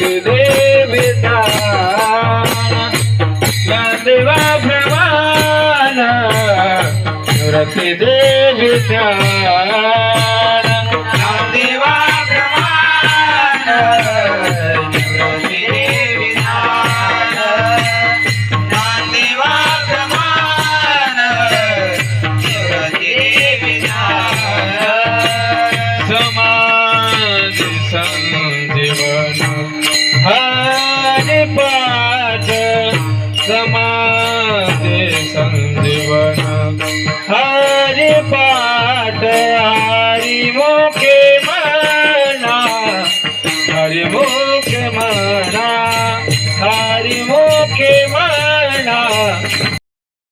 सुरती देविता ज्ञानदेवा देविता संजीवन हरि पाठ समाधी संजीवन हरि पाठ हरि मुखे मना. हरि मुखे मना.